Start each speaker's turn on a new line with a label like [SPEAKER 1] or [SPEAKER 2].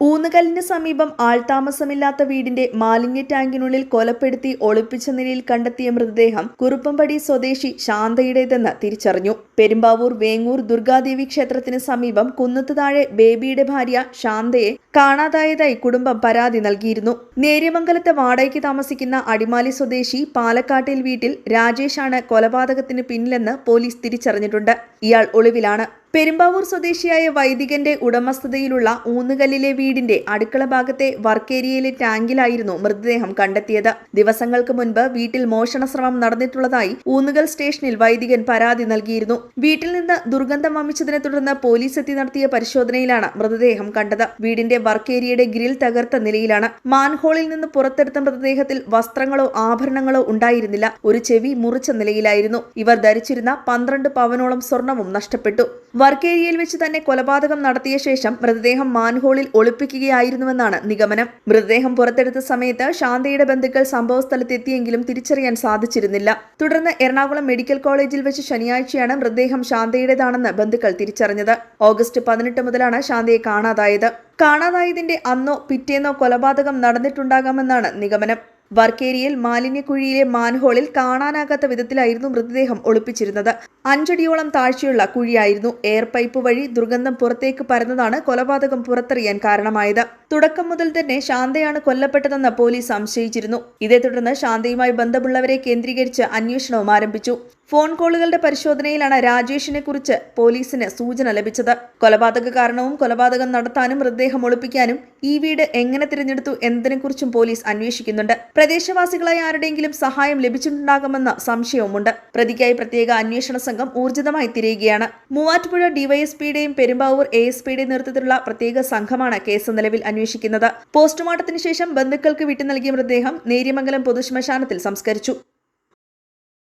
[SPEAKER 1] ഊന്നുകല്ലിന് സമീപം ആൾതാമസമില്ലാത്ത വീടിന്റെ മാലിന്യ ടാങ്കിനുള്ളിൽ കൊലപ്പെടുത്തി ഒളിപ്പിച്ച നിലയിൽ കണ്ടെത്തിയ മൃതദേഹം കുറുപ്പംപടി സ്വദേശി ശാന്തയുടേതെന്ന് തിരിച്ചറിഞ്ഞു. പെരുമ്പാവൂർ വേങ്ങൂർ ദുർഗാദേവി ക്ഷേത്രത്തിന് സമീപം കുന്നത്ത് താഴെ ബേബിയുടെ ഭാര്യ ശാന്തയെ കാണാതായതായി കുടുംബം പരാതി നൽകിയിരുന്നു. നേര്യമംഗലത്തെ വാടകയ്ക്ക് താമസിക്കുന്ന അടിമാലി സ്വദേശി പാലക്കാട്ടിൽ വീട്ടിൽ രാജേഷാണ് കൊലപാതകത്തിന് പിന്നിലെന്ന് പോലീസ് തിരിച്ചറിഞ്ഞിട്ടുണ്ട്. ഇയാൾ ഒളിവിലാണ്. പെരുമ്പാവൂർ സ്വദേശിയായ വൈദികന്റെ ഉടമസ്ഥതയിലുള്ള ഊന്നുകല്ലിലെ വീടിന്റെ അടുക്കള ഭാഗത്തെ വർക്കേരിയയിലെ ടാങ്കിലായിരുന്നു മൃതദേഹം കണ്ടെത്തിയത്. ദിവസങ്ങൾക്ക് മുൻപ് വീട്ടിൽ മോഷണ ശ്രമം നടന്നിട്ടുള്ളതായി ഊന്നുകൽ സ്റ്റേഷനിൽ വൈദികൻ പരാതി നൽകിയിരുന്നു. വീട്ടിൽ നിന്ന് ദുർഗന്ധം വമിച്ചതിനെ തുടർന്ന് പോലീസ് എത്തി നടത്തിയ പരിശോധനയിലാണ് മൃതദേഹം കണ്ടത്. വീടിന്റെ വർക്കേരിയയുടെ ഗ്രിൽ തകർത്ത നിലയിലാണ്. മാൻഹോളിൽ നിന്ന് പുറത്തെടുത്ത മൃതദേഹത്തിൽ വസ്ത്രങ്ങളോ ആഭരണങ്ങളോ ഉണ്ടായിരുന്നില്ല. ഒരു ചെവി മുറിച്ച നിലയിലായിരുന്നു. ഇവർ ധരിച്ചിരുന്ന പന്ത്രണ്ട് പവനോളം സ്വർണവും നഷ്ടപ്പെട്ടു. വർക്കേരിയയിൽ വെച്ച് തന്നെ കൊലപാതകം നടത്തിയ ശേഷം മൃതദേഹം മാൻഹോളിൽ ഒളിപ്പിക്കുകയായിരുന്നുവെന്നാണ് നിഗമനം. മൃതദേഹം പുറത്തെടുത്ത സമയത്ത് ശാന്തയുടെ ബന്ധുക്കൾ സംഭവസ്ഥലത്തെത്തിയെങ്കിലും തിരിച്ചറിയാൻ സാധിച്ചിരുന്നില്ല. തുടർന്ന് എറണാകുളം മെഡിക്കൽ കോളേജിൽ വെച്ച് ശനിയാഴ്ചയാണ് മൃതദേഹം ശാന്തയുടേതാണെന്ന് ബന്ധുക്കൾ തിരിച്ചറിഞ്ഞത്. ഓഗസ്റ്റ് പതിനെട്ട് മുതലാണ് ശാന്തയെ കാണാതായത്. കാണാതായതിന്റെ അന്നോ പിറ്റേന്നോ കൊലപാതകം നടന്നിട്ടുണ്ടാകാമെന്നാണ് നിഗമനം. വർക്കേരിയയിൽ മാലിന്യക്കുഴിയിലെ മാൻഹോളിൽ കാണാനാകാത്ത വിധത്തിലായിരുന്നു മൃതദേഹം ഒളിപ്പിച്ചിരുന്നത്. അഞ്ചടിയോളം താഴ്ചയുള്ള കുഴിയായിരുന്നു. എയർ പൈപ്പ് വഴി ദുർഗന്ധം പുറത്തേക്ക് പരന്നതാണ് കൊലപാതകം പുറത്തറിയാൻ കാരണമായത്. തുടക്കം മുതൽ തന്നെ ശാന്തയാണ് കൊല്ലപ്പെട്ടതെന്ന് പോലീസ് സംശയിച്ചിരുന്നു. ഇതേ തുടർന്ന് ശാന്തയുമായി ബന്ധമുള്ളവരെ കേന്ദ്രീകരിച്ച് അന്വേഷണവും ആരംഭിച്ചു. ഫോൺ കോളുകളുടെ പരിശോധനയിലാണ് രാജേഷിനെ കുറിച്ച് പോലീസിന് സൂചന ലഭിച്ചത്. കൊലപാതക കാരണവും കൊലപാതകം നടത്താനും മൃതദേഹം ഒളിപ്പിക്കാനും ഈ വീട് എങ്ങനെ തിരഞ്ഞെടുത്തു എന്നതിനെക്കുറിച്ചും പോലീസ് അന്വേഷിക്കുന്നുണ്ട്. പ്രദേശവാസികളായ ആരുടെയെങ്കിലും സഹായം ലഭിച്ചിട്ടുണ്ടാകുമെന്ന സംശയവുമുണ്ട്. പ്രതിക്കായി പ്രത്യേക അന്വേഷണ സംഘം ഊർജിതമായി തിരയുകയാണ്. മൂവാറ്റുപുഴ ഡിവൈഎസ്പിയുടെയും പെരുമ്പാവൂർ എ എസ് പിയുടെയും നേതൃത്വത്തിലുള്ള പ്രത്യേക സംഘമാണ് കേസ് നിലവിൽ അന്വേഷിക്കുന്നത്. പോസ്റ്റ്മോർട്ടത്തിന് ശേഷം ബന്ധുക്കൾക്ക് വിട്ടു നൽകിയ മൃതദേഹം നേര്യമംഗലം പൊതുശ്മശാനത്തിൽ സംസ്കരിച്ചു.